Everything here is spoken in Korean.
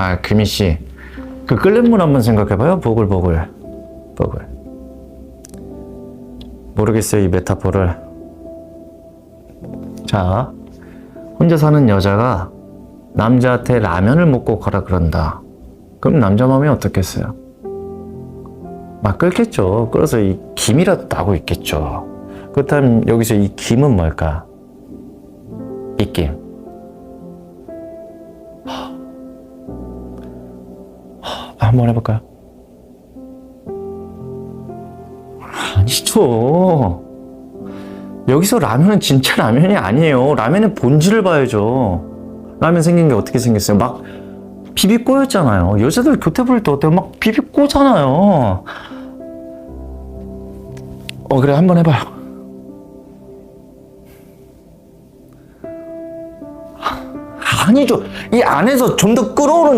아 금희 씨그 끓는 물 한번 생각해봐요. 보글보글. 보글. 모르겠어요 이 메타포를. 자 혼자 사는 여자가 남자한테 라면을 먹고 가라 그런다. 그럼 남자 마음이 어떻겠어요? 막 끓겠죠. 끓어서 이 김이라도 나고 있겠죠. 그렇다면 여기서 이 김은 뭘까? 입김 한번 해볼까요? 아니죠. 여기서 라면은 진짜 라면이 아니에요. 라면의 본질을 봐야죠. 라면 생긴 게 어떻게 생겼어요? 막 비비 꼬였잖아요. 여자들 교태 부릴 때 어때요? 막 비비 꼬잖아요. 어, 그래, 한번 해봐요. 아니죠. 이 안에서 좀더 끓어오르는